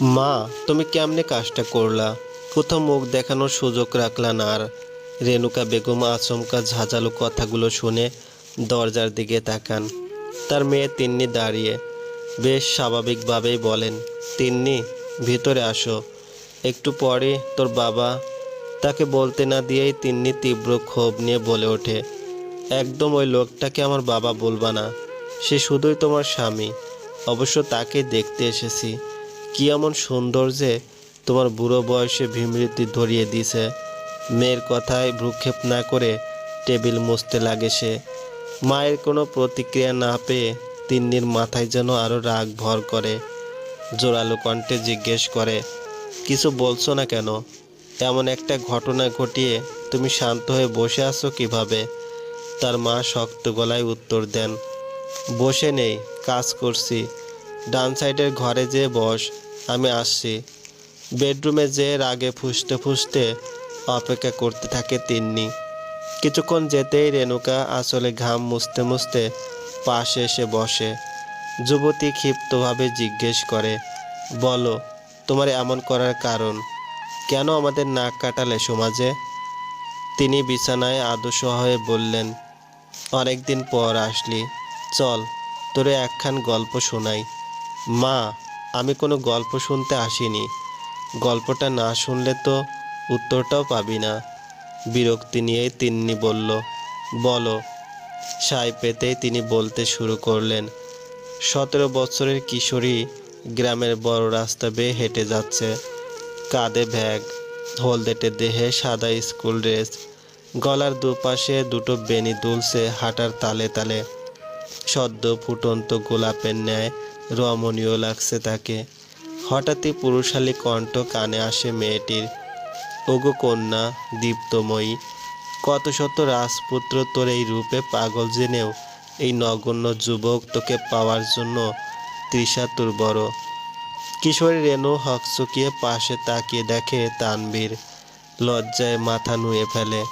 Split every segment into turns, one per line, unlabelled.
মা, তুমি কেমনে কাজটা করলা? কোথাও মুখ দেখানোর সুযোগ রাখলা না আর। রেণুকা বেগম আচমকা ঝাঁঝালো কথাগুলো শুনে দরজার দিকে তাকান। তার মেয়ে তিন্নি দাঁড়িয়ে। বেশ স্বাভাবিকভাবেই বলেন, তিন্নি, ভিতরে আসো। একটু পরে তোর বাবা তাকে বলতে না দিয়েই তিন্নি তীব্র ক্ষোভ নিয়ে বলে ওঠে, একদম ওই লোকটাকে আমার বাবা বলবা না। সে শুধুই তোমার স্বামী। অবশ্য তাকে দেখতে এসেছি। কি এমন সুন্দর যে তোমার বুড়ো বয়সে ভীমৃতি ধরিয়ে দিছে মেয়ের কথায় ভ্রুক্ষেপ না করে টেবিল মুছতে লাগে সে। মায়ের কোনো প্রতিক্রিয়া না পেয়ে তিন্নির মাথায় যেন আরও রাগ ভর করে। জোরালো কণ্ঠে জিজ্ঞেস করে, কিছু বলছো না কেন? এমন একটা ঘটনা ঘটিয়ে তুমি শান্ত হয়ে বসে আছো কীভাবে? তার মা শক্ত গলায় উত্তর দেন, বসে নেই, কাজ করছি। ডান সাইডের ঘরে যেয়ে বস। আমি আসছি। বেডরুমে যেয়ে রাগে ফুসতে ফুসতে অপেক্ষা করতে থাকে তিন্নি। কিছুক্ষণ যেতেই রেণুকা আসলে ঘাম মুছতে মুছতে পাশে এসে বসে। যুবতী ক্ষিপ্তভাবে জিজ্ঞেস করে, বলো, তোমার এমন করার কারণ? কেন আমাদের নাক কাটালে সমাজে? তিনি বিছানায় আদর্শ হয়ে বললেন, অনেকদিন পর আসলি। চল, তোরে একখান গল্প শোনাই। মা আমি কোনো গল্প শুনতে আসিনি। গল্পটা না শুনলে তো উত্তরটাও পাবি না। বিরক্তি নিয়েই তিন্নি বলল, বলো। সাই পেতেই তিনি বলতে শুরু করলেন, সতেরো বছরের কিশোরী গ্রামের বড় রাস্তা বেয়ে হেঁটে যাচ্ছে। কাঁধে ব্যাগ, হলদেটে দেহে সাদা স্কুল ড্রেস, গলার দুপাশে দুটো বেনি দুলছে হাঁটার তালে তালে। সদ্য ফুটন্ত গোলাপের ন্যায় রমণীয় লাগছে তাকে। হঠাৎই পুরুষালী কণ্ঠ কানে আসে মেয়েটির, ওগো কন্যা, দীপ্তময়ী, কত শত রাজপুত্র তোর এই রূপে পাগল জেনেও এই নগণ্য যুবক তোকে পাওয়ার জন্য তৃষা তোর বড়। কিশোরী রেণু হকচকিয়ে পাশে তাকিয়ে দেখে তানবীর, লজ্জায় মাথা নুয়ে ফেলে।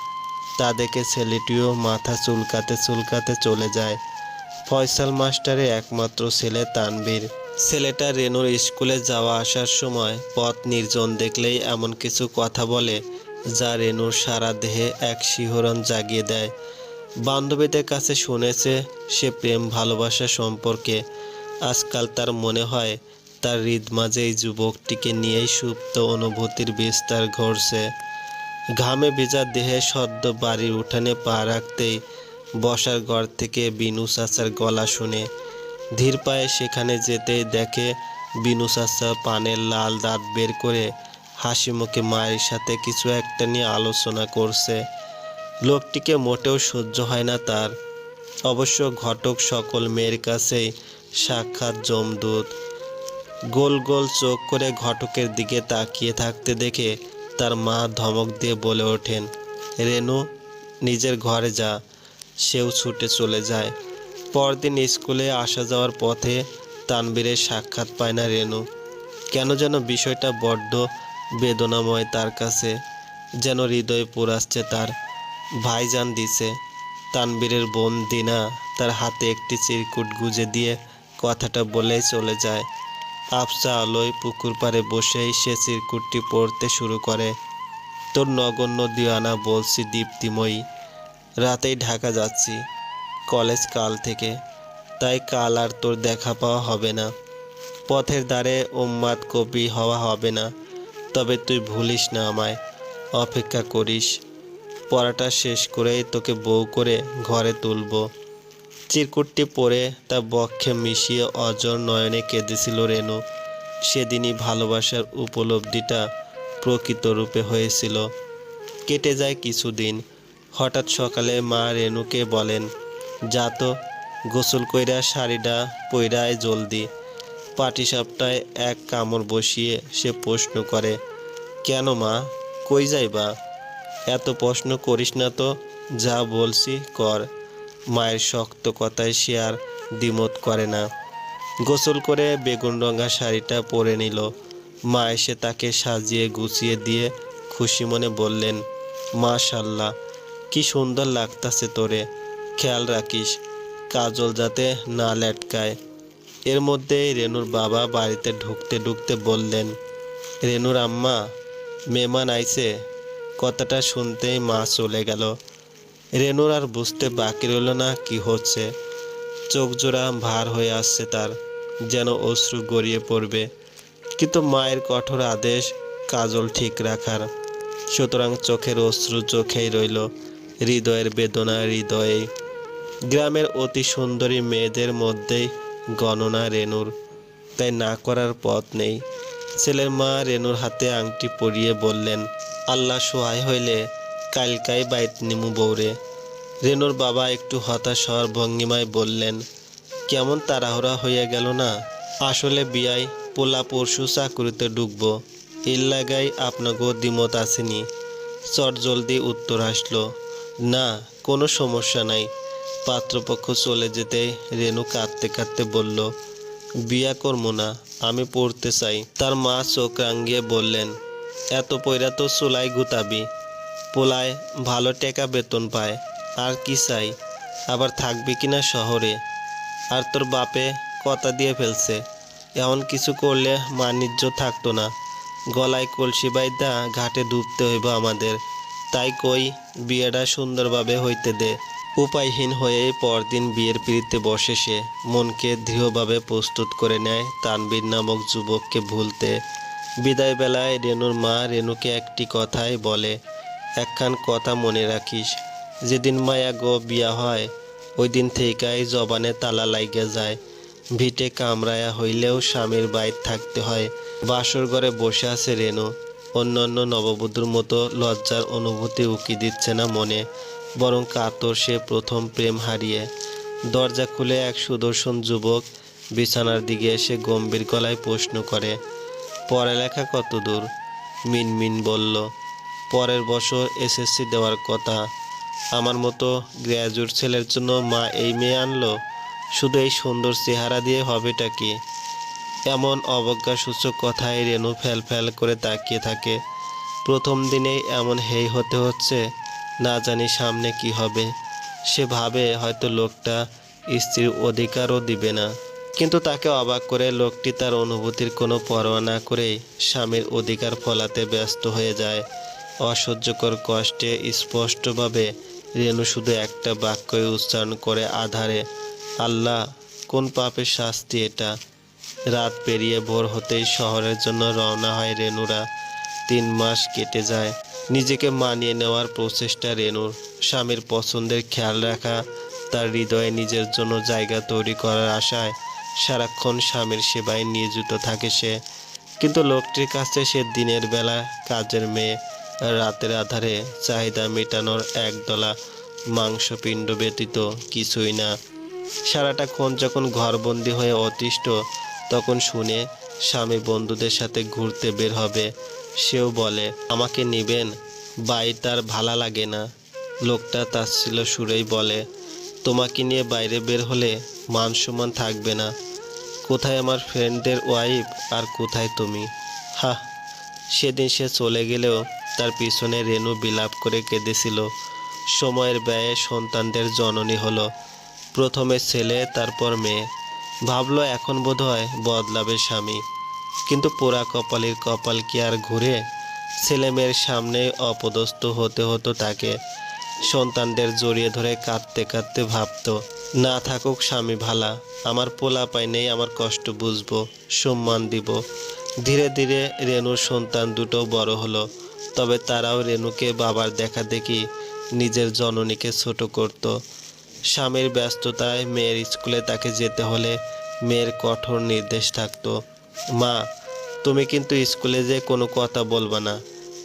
তা দেখে ছেলেটিও মাথা চুলকাতে চুলকাতে চলে যায়। ফয়সাল মাস্টারের একমাত্র ছেলে তানবীর ছেলেটা রেনুর স্কুলে যাওয়া আসার সময় পথ নির্জন দেখলেই এমন কিছু কথা বলে, যা রেনুর সারা দেহে এক শিহরণ জাগিয়ে দেয়। বান্ধবীদের কাছে শুনেছে সে প্রেম ভালোবাসা সম্পর্কে। আজকাল তার মনে হয়, তার হৃদ মাঝে এই যুবকটিকে নিয়েই সুপ্ত অনুভূতির বিস্তার ঘটছে। ঘামে ভেজা দেহে সদ্য বাড়ির উঠানে পা রাখতেই বসার ঘর থেকে বিনু চাচার গলা শুনে। ধীর পায়ে সেখানে যেতেই দেখে বিনু চাচা পানের লাল দাঁত বের করে হাসি মুখে মায়ের সাথে কিছু একটা নিয়ে আলোচনা করছে। লোকটিকে মোটেও সহ্য হয় না তার। অবশ্য ঘটক সকল মেয়ের কাছেই সাক্ষাৎ জমদূত গোল গোল চোখ করে ঘটকের দিকে তাকিয়ে থাকতে দেখে তার মা ধমক দিয়ে বলে ওঠেন, রেনু, নিজের ঘরে যা। সেও ছুটে চলে যায়। পরদিন স্কুলে আসা যাওয়ার পথে তানবীরের সাক্ষাৎ পায় না রেনু। কেন যেন বিষয়টা বড্ড বেদনাময় তার কাছে, যেন হৃদয় পোড়াচ্ছে তার। ভাইজান দিছে তানবীরের বোন দিনা তার হাতে একটি চিরকুট গুজে দিয়ে কথাটা বলেই চলে যায়। আফসা আলোয় পুকুর পাড়ে বসেই সে চিরকুটটি পড়তে শুরু করে। তোর নগণ্য দিওয়ানা বলছি দীপ্তিময়ী। রাতেই ঢাকা যাচ্ছি। কলেজ কাল থেকে। তাই কাল আর তোর দেখা পাওয়া হবে না। পথের ধারে উম্মাদ কবি হওয়া হবে না। তবে তুই ভুলিস না আমায়। অপেক্ষা করিস। পড়াটা শেষ করেই তোকে বউ করে ঘরে তুলব। চিরকুটটি পরে তা বক্ষে মিশিয়ে অজর নয়নে কেঁদেছিল রেনু সেদিনই ভালোবাসার উপলব্ধিটা প্রকৃত রূপে হয়েছিল। কেটে যায় কিছুদিন। হঠাৎ সকালে মা রেনুকে বলেন, যা তো, গোসল কইরা শাড়িটা পইরায় জলদি। পাটিসাপটায় এক কামড় বসিয়ে সে প্রশ্ন করে, কেন মা, কই যাইবা? এত প্রশ্ন করিস না তো, যা বলছি কর। মায়ের শক্ত কথায় সে আর দ্বিমত করে না। গোসল করে বেগুন রঙা শাড়িটা পরে নিল। মা এসে তাকে সাজিয়ে গুছিয়ে দিয়ে খুশি মনে বললেন, মাশাল্লাহ কি সুন্দর লাগতাছে তোরে। খেয়াল রাখিস, কাজল যাতে না লেটকায়। এর মধ্যেই রেনুর বাবা বাড়িতে ঢুকতে ঢুকতে বললেন, রেনুর আম্মা, মেহমান আইছে। কথাটা শুনতেই মা চলে গেল। রেনুর আর বুঝতে বাকি রইল না কি হচ্ছে। চোখ জোড়া ভার হয়ে আসছে তার, যেন অশ্রু গড়িয়ে পড়বে। কিন্তু মায়ের কঠোর আদেশ কাজল ঠিক রাখার। সুতরাং চোখের অশ্রু চোখেই রইল। হৃদয়ের বেদনা হৃদয়ে। গ্রামের অতি সুন্দরী মেয়েদের মধ্যেই গণনা রেনুর তাই না করার পথ নেই। ছেলের মা রেনুর হাতে আংটি পরিয়ে বললেন, আল্লাহ সহায় হইলে কালকাই বাইত নিমু বৌরে রেনুর বাবা একটু হতাশ হওয়ার ভঙ্গিমায় বললেন, কেমন তাড়াহুড়া হইয়া গেল না? আসলে বিয়াই পোলা পরশু চাকুরিতে ঢুকবো এর লাগাই আপনাকেও দ্বিমত আসেনি। চট জলদি উত্তর আসলো না, কোনো সমস্যা নাই। পাত্রপক্ষ চলে যেতে রেনু কাঁদতে কাঁদতে বলল, বিয়া করব না, আমি পড়তে চাই। তার মা চোখ রাঙ্গিয়ে বললেন, এত পয়রা তো চুলাই গুতাবি। পোলায় ভালো টেকা বেতন পায়, আর কি চাই? আবার থাকবি কিনা শহরে? আর তোর বাপে কথা দিয়ে ফেলছে, এমন কিছু করলে মানিজ্য থাকতো না। গলায় কলসি বাইদা ঘাটে ডুবতে হইব আমাদের। তাই কই, বিয়েটা সুন্দরভাবে হইতে দে। উপায়হীন হয়ে পরদিন বিয়ের পিড়িতে বসে সে মনকে দৃঢ়ভাবে প্রস্তুত করে নেয় তানবীর নামক যুবককে ভুলতে। বিদায় বেলায় রেনুর মা রেনুকে একটি কথাই বলে, একখান কথা মনে রাখিস, যেদিন মায়া গো বিয়া হয় ওই দিন থেকেই জবানে তালা লাইগে যায়। ভিটে কামরায়া হইলেও স্বামীর বাইর থাকতে হয়, বাসর ঘরে বসে আছে রেনু অন্যান্য নববধূর মতো লজ্জার অনুভূতি উকি দিচ্ছে না মনে, বরং কাতর সে প্রথম প্রেম হারিয়ে। দরজা খুলে এক সুদর্শন যুবক বিছানার দিকে এসে গম্ভীর গলায় প্রশ্ন করে, পড়ালেখা কত দূর? মিনমিন বলল, পরের বছর এসএসসি দেওয়ার কথা। আমার মতো গ্র্যাজুয়েট ছেলের জন্য মা এই মেয়ে আনলো? শুধু এই সুন্দর চেহারা দিয়ে হবেটা কি? এমন অবজ্ঞাসূচক কথায় রেনু ফ্যাল ফ্যাল করে তাকিয়ে থাকে। প্রথম দিনেই এমন হেই হতে হচ্ছে, না জানি সামনে কি হবে। সে ভাবে হয়তো লোকটা স্ত্রীর অধিকারও দিবে না। কিন্তু তাকে অবাক করে লোকটি তার অনুভূতির কোনো পরোয়া না করেই স্বামীর অধিকার ফলাতে ব্যস্ত হয়ে যায়। অসহ্যকর কষ্টে স্পষ্টভাবে রেনু শুধু একটা বাক্যই উচ্চারণ করে আধারে, আল্লাহ, কোন পাপের শাস্তি এটা? রাত পেরিয়ে ভোর হতেই শহরের জন্য রওনা হয় রেনুরা। তিন মাস কেটে যায়। নিজেকে মানিয়ে নেওয়ার প্রচেষ্টা রেনুর। স্বামীর পছন্দের খেয়াল রাখা, তার হৃদয়ে নিজের জন্য জায়গা তৈরি করার আশায় সারাক্ষণ স্বামীর সেবায় নিয়োজিত থাকে সে। কিন্তু লোকটির কাছে সে দিনের বেলা কাজের মেয়ে, রাতের আধারে চাহিদা মেটানোর একদলা মাংসপিণ্ড ব্যতীত কিছুই না। সারাটা সারাটাক্ষণ যখন ঘরবন্দি হয়ে অতিষ্ঠ তখন শুনে স্বামী বন্ধুদের সাথে ঘুরতে বের হবে। সেও বলে, আমাকে নিবেন? বাই তার ভালা লাগে না। লোকটা তার ছিল সুরেই বলে, তোমাকে নিয়ে বাইরে বের হলে মান সম্মান থাকবে না। কোথায় আমার ফ্রেন্ডদের ওয়াইফ আর কোথায় তুমি? হা সেদিন সে চলে গেলেও তার পিছনে রেনু বিলাপ করে কেঁদেছিল। সময়ের ব্যয়ে সন্তানদের জননী হলো। প্রথমে ছেলে, তারপর মেয়ে। ভাবলো এখন বোধহয় বদলাবে স্বামী। কিন্তু পোড়া কপালের কপাল কি আর ঘুরে? ছেলে মেয়ের সামনে অপদস্থ হতে হতো তাকে। সন্তানদের জড়িয়ে ধরে কাঁদতে কাঁদতে ভাবতো, না থাকুক স্বামী ভালা, আমার পোলা পাই নেই, আমার কষ্ট বুঝব, সম্মান দিব। ধীরে ধীরে রেনুর সন্তান দুটো বড় হলো, তবে তারাও রেনুকে বাবার দেখা দেখি নিজের জননীকে ছোট করত। স্বামীর ব্যস্ততায় মেয়ের স্কুলে তাকে যেতে হলে মেয়ের কঠোর নির্দেশ থাকতো। মা, তুমি কিন্তু স্কুলে যে কোনো কথা বলবা না।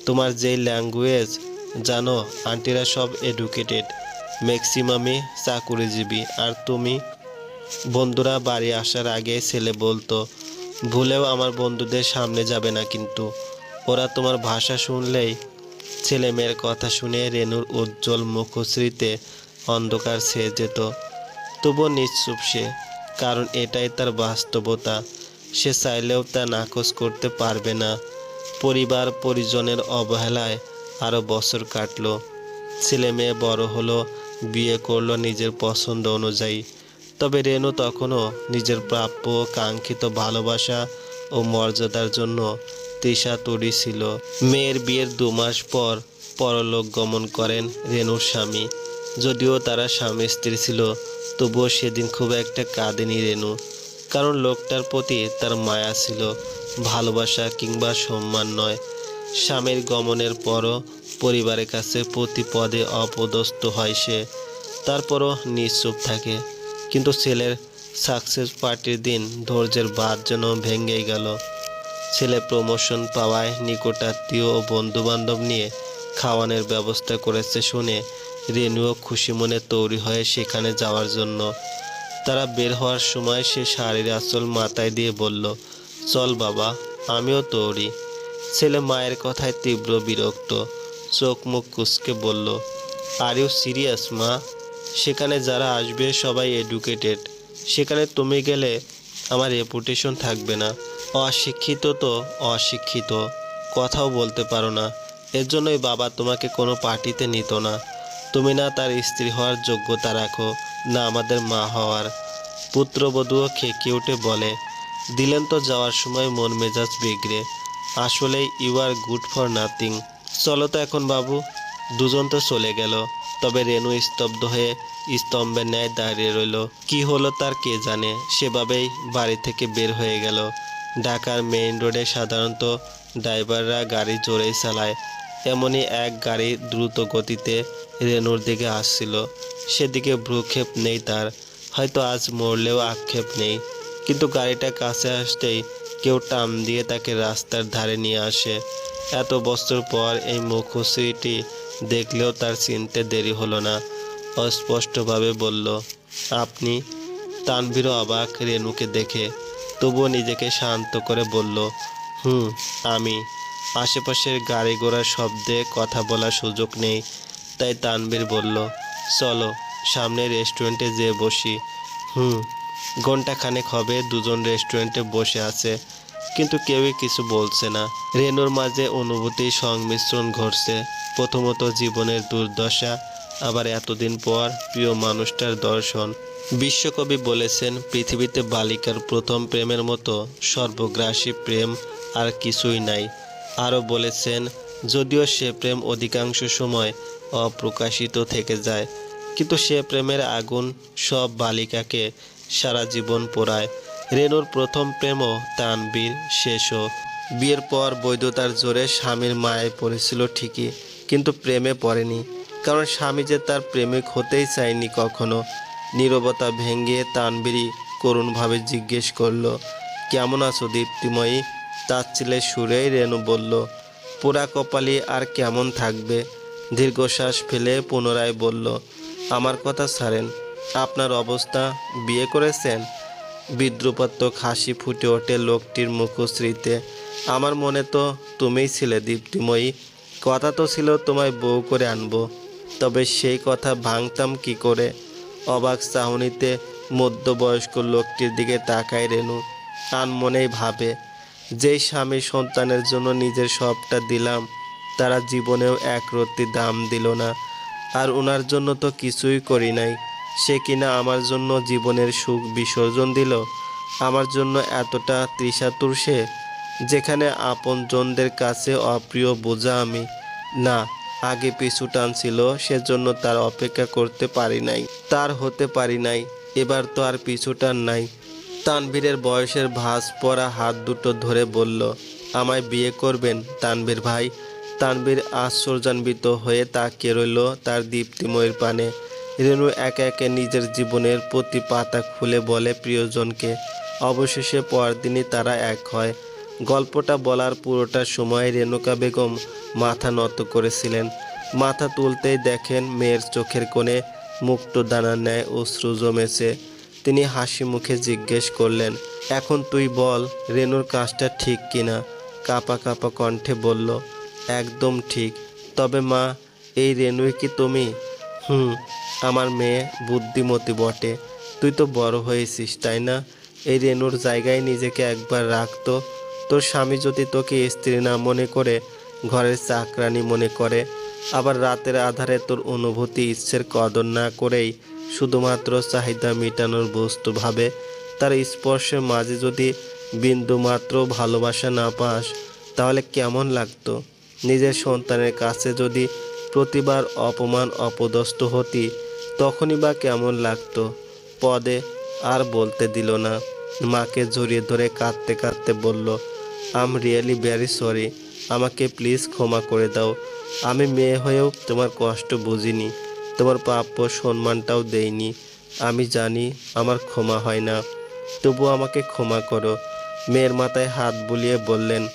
তোমার যেই ল্যাঙ্গুয়েজ, জানো, আন্টিরা সব এডুকেটেড, ম্যাক্সিমামই চাকুরিজীবী। আর তুমি? বন্ধুরা, বাড়ি আসার আগে ছেলে বলতো, ভুলেও আমার বন্ধুদের সামনে যাবে না কিন্তু। ওরা তোমার ভাষা শুনলেই ছেলে মেয়ের কথা শুনে রেনুর উজ্জ্বল মুখশ্রীতে অন্ধকার ছেয়ে যেত, তবুও নিশ্চুপ সে, কারণ এটাই তার বাস্তবতা। সে চাইলেও তা নাকচ করতে পারবে না। পরিবার পরিজনের অবহেলায় আরও বছর কাটলো। ছেলে মেয়ে বড় হলো, বিয়ে করল নিজের পছন্দ অনুযায়ী। তবে রেনু তখনও নিজের প্রাপ্য, কাঙ্ক্ষিত ভালোবাসা ও মর্যাদার জন্য তৃষা তৈরি ছিল। মেয়ের বিয়ের দু মাস পর পরলোক গমন করেন রেনুর স্বামী। যদিও তারা স্বামী স্ত্রী ছিল, তবুও সেদিন খুব একটা কাঁদেনি রেনু। কারণ লোকটার প্রতি তার মায়া ছিল, ভালোবাসা কিংবা সম্মান নয়। স্বামীর গমনের পরও পরিবারের কাছে প্রতি পদে অপদস্থ হয় সে, তারপরও নিশ্চুপ থাকে। কিন্তু ছেলের সাকসেস পার্টির দিন ধৈর্যের বাদ যেন ভেঙে গেল। ছেলে প্রমোশন পাওয়ায় নিকটাত্মীয় ও বন্ধুবান্ধব নিয়ে খাওয়ানোর ব্যবস্থা করেছে শুনে রেনুও খুশি মনে তৈরি হয়ে সেখানে যাওয়ার জন্য। তারা বের হওয়ার সময় সে শাড়ির আঁচল মাথায় দিয়ে বলল, চল বাবা, আমিও তৈরি। ছেলে মায়ের কথায় তীব্র বিরক্ত, চোখ মুখ কুচকে বলল, আর ইউ সিরিয়াস মা, সেখানে যারা আসবে সবাই এডুকেটেড। সেখানে তুমি গেলে আমার রেপুটেশন থাকবে না। অশিক্ষিত তো অশিক্ষিত, কথাও বলতে পারো না। এর জন্যই বাবা তোমাকে কোনো পার্টিতে নিত না। তুমি না তার স্ত্রী হওয়ার যোগ্যতা রাখো, না আমাদের মা হওয়ার। পুত্রবধূও খেকে উঠে বলে, দিলেন তো যাওয়ার সময় মন মেজাজ বিগড়ে। আসলে you are good for nothing চলো তো এখন বাবু। দুজন তো চলে গেল, তবে রেনু স্তব্ধ হয়ে স্তম্ভের ন্যায় দাঁড়িয়ে রইল। কি হলো তার কে জানে? সেভাবেই বাড়ি থেকে বের হয়ে গেল। ঢাকার মেইন রোডে সাধারণত ড্রাইভাররা গাড়ি জোরেই চালায়। এমনই এক গাড়ি দ্রুত গতিতে রেনুর দিকে আসছিল। সেদিকে ভ্রুক্ষেপ নেই তার। হয়তো আজ মরলেও আক্ষেপ নেই। কিন্তু গাড়িটা কাছে আসতেই কেউ টান দিয়ে তাকে রাস্তার ধারে নিয়ে আসে। এত বছর পর এই মুখশ্রীটি দেখলেও তার চিনতে দেরি হলো না। অস্পষ্টভাবে বলল, আপনি? তানভীরও অবাক রেনুকে দেখে। তবুও নিজেকে শান্ত করে বলল, হুম, আমি। আশেপাশের গাড়ি ঘোড়ার শব্দে কথা বলার সুযোগ নেই। তাই তানভীর বলল, চলো সামনে রেস্টুরেন্টে যেয়ে বসি। হুম ঘণ্টা খানেক হবে দুজন রেস্টুরেন্টে বসে আছে, কিন্তু কেউই কিছু বলছে না। রেনুর মাঝে অনুভূতির সংমিশ্রণ ঘটছে। প্রথমত জীবনের দুর্দশা, আবার এতদিন পর প্রিয় মানুষটার দর্শন। বিশ্বকবি বলেছেন, পৃথিবীতে বালিকার প্রথম প্রেমের মতো সর্বগ্রাসী প্রেম আর কিছুই নাই। আরও বলেছেন, যদিও সে প্রেম অধিকাংশ সময় অপ্রকাশিত থেকে যায়, কিন্তু সে প্রেমের আগুন সব বালিকাকে সারা জীবন পোড়ায়। রেনুর প্রথম প্রেমও তানবীর শেষও। বিয়ের পর বৈধতার জোরে স্বামীর মায়ে পড়েছিল ঠিকই, কিন্তু প্রেমে পড়েনি, কারণ স্বামী যে তার প্রেমিক হতেই চায়নি কখনো। নীরবতা ভেঙে তানবিরি করুণভাবে জিজ্ঞেস করল, কেমন আছো দীপ্তিময়ী? তাচ্ছিলের সুরেই রেনু বলল, পোড়া কপালি আর কেমন থাকবে? দীর্ঘশ্বাস ফেলে পুনরায় বলল, আমার কথা ছাড়েন, আপনার অবস্থা বিয়ে করেছেন? বিদ্রুপাত্মক হাসি ফুটে ওঠে লোকটির মুখশ্রীতে, আমার মনে তো তুমিই ছিলে দীপ্তিময়ী, কথা তো ছিল তোমায় বউ করে আনব, তবে সেই কথা ভাঙতাম কি করে? অবাক চাহনিতে মধ্যবয়স্ক লোকটির দিকে তাকায় রেনু আনমনেই ভাবে যেই স্বামী সন্তানের জন্য নিজের সবটা দিলাম, তারা জীবনেও এক রত্তি দাম দিল না। আর ওনার জন্য তো কিছুই করি নাই। সে কিনা আমার জন্য জীবনের সুখ বিসর্জন দিল? আমার জন্য এতটা তৃষাতুর সে, যেখানে আপনজনদের কাছে অপ্রিয় বোঝা আমি। না, আগে পিছু টানছিল, সেজন্য তার অপেক্ষা করতে পারি নাই। তার হতে পারি নাই, এবার তো আর পিছু টান নাই। তানভীরের বয়সের ভাঁজ পরা হাত দুটো ধরে বলল, আমায় বিয়ে করবেন তানভীর ভাই? তানভীর আশ্চর্যান্বিত হয়ে তাকিয়ে রইল তার দীপ্তিময়ের পানে। রেনু একে একে নিজের জীবনের প্রতি পাতা খুলে বলে প্রিয়জনকে, অবশেষে পরদিনই তারা এক হয়। গল্পটা বলার পুরোটা সময় রেণুকা বেগম মাথা নত করেছিলেন। মাথা তুলতেই দেখেন মেয়ের চোখের কোণে মুক্ত দানার ন্যায় অশ্রু জমেছে। তিনি হাসি মুখে জিজ্ঞেস করলেন, এখন তুই বল, রেনুর কাজটা ঠিক কিনা? কাপা কাপা কণ্ঠে বলল, একদম ঠিক। তবে মা, এই রেনুই কি তুমি? হুম, আমার মেয়ে বুদ্ধিমতী বটে। তুই তো বড় হয়েছিস, তাই না? এই রেনুর জায়গায় নিজেকে একবার রাখতো তোর স্বামী যদি তোকে স্ত্রী না মনে করে, ঘরের চাকরানি মনে করে, আবার রাতের আধারে তোর অনুভূতি ইচ্ছের কদর না করেই শুধুমাত্র চাহিদা মেটানোর বস্তু ভাবে তার স্পর্শের মাঝে যদি বিন্দু মাত্র ভালোবাসা না পাস, তাহলে কেমন লাগতো? নিজের সন্তানের কাছে যদি প্রতিবার অপমান অপদস্থ হতি, তখনই বা কেমন লাগতো? পদে আর বলতে দিল না। মাকে জড়িয়ে ধরে কাঁদতে কাঁদতে বলল আম রিয়েলি ভেরি সরি আমাকে প্লিজ ক্ষমা করে দাও। আমি মেয়ে হয়েও তোমার কষ্ট বুঝিনি। তোমার প্রাপ্য সম্মানটাও দেইনি আমি জানি আমার ক্ষমা হয় না। তবু আমাকে ক্ষমা করো। মেয়ের মাথায় হাত বুলিয়ে বললেন,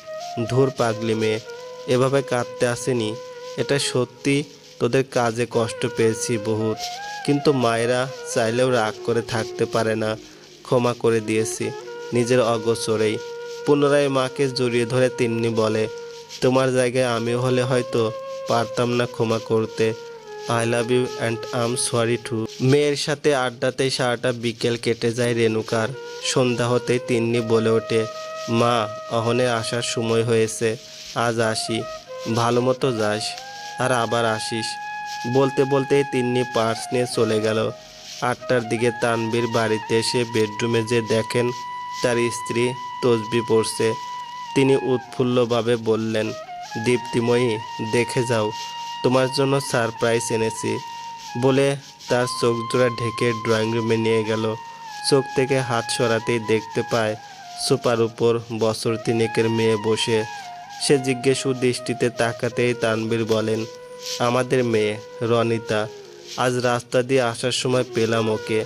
ধুর পাগলি মেয়ে, এভাবে কাঁদতে আসেনি। এটা সত্যি, তোদের কাজে কষ্ট পেয়েছি বহুত। কিন্তু মায়েরা চাইলেও রাগ করে থাকতে পারে না। ক্ষমা করে দিয়েছি নিজের অগোচরেই। পুনরায় মাকে জড়িয়ে ধরে তিন্নি বলে, তোমার জায়গায় আমি হলে হয়তো পারতাম না ক্ষমা করতে। I love you and I'm sorry to মেয়ের সাথে আড্ডাতেই সারাটা বিকেল কেটে যায় রেণুকার। সন্ধ্যা হতেই তিন্নি বলে ওঠে, মা, অহনে আসার সময় হয়েছে, আজ আসি। ভালো মতো যাস, আর আবার আসিস। বলতে বলতেই তিন্নি পার্স নিয়ে চলে গেল। আটটার দিকে তানবীর বাড়িতে এসে বেডরুমে যে দেখেন, তার স্ত্রী তসবি পড়ছে তিনি উৎফুল্লভাবে বললেন, দীপ্তিময়ী, দেখে যাও। তোমার জন্য সারপ্রাইজ এনেছি বলে তার চোখ জোড়া ঢেকে ড্রয়িং রুমে নিয়ে গেল। চোখ থেকে হাত সরাতেই দেখতে পায় সোফার উপর বছর তিনেকের মেয়ে বসে। সে জিজ্ঞেসু দৃষ্টিতে তাকাতেই তানবীর বলেন, আমাদের মেয়ে, রনিতা, আজ রাস্তা দিয়ে আসার সময় পেলাম ওকে।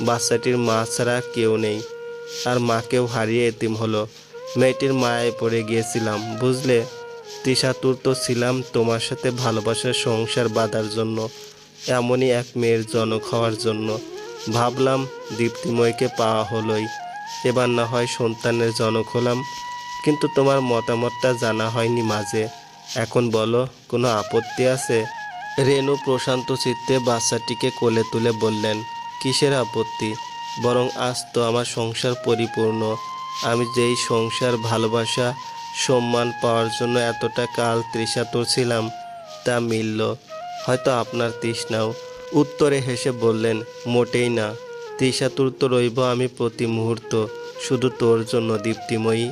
বাচ্চাটির মা ছাড়া কেউ নেই। আর মাকেও হারিয়ে এতিম হলো। মেয়েটির মায়ায় পড়ে গিয়েছিলাম, বুঝলে? তৃষাতুর তো ছিলাম তোমার সাথে ভালোবাসার সংসার বাঁধার জন্য, এমনই এক মেয়ের জনক হওয়ার জন্য। ভাবলাম দীপ্তিময়কে পাওয়া হলোই। এবার না হয় সন্তানের জনক হলাম, কিন্তু তোমার মতামতটা জানা হয়নি মাঝে। এখন বলো, কোনো আপত্তি আছে? রেনু প্রশান্ত চিত্তে বাচ্চাটিকে কোলে তুলে বললেন, কিসের আপত্তি? বরং আজ তো আমার সংসার পরিপূর্ণ। আমি যেই সংসার ভালোবাসা সম্মান পাওয়ার জন্য এতটা কাল তৃষাতুর ছিলাম, তা মিলল। হয়তো আপনার তৃষ্ণাও। উত্তরে হেসে বললেন, মোটেই না। তৃষাতুর তো রইব আমি প্রতি মুহূর্ত। শুধু তোর জন্য দীপ্তিময়ী।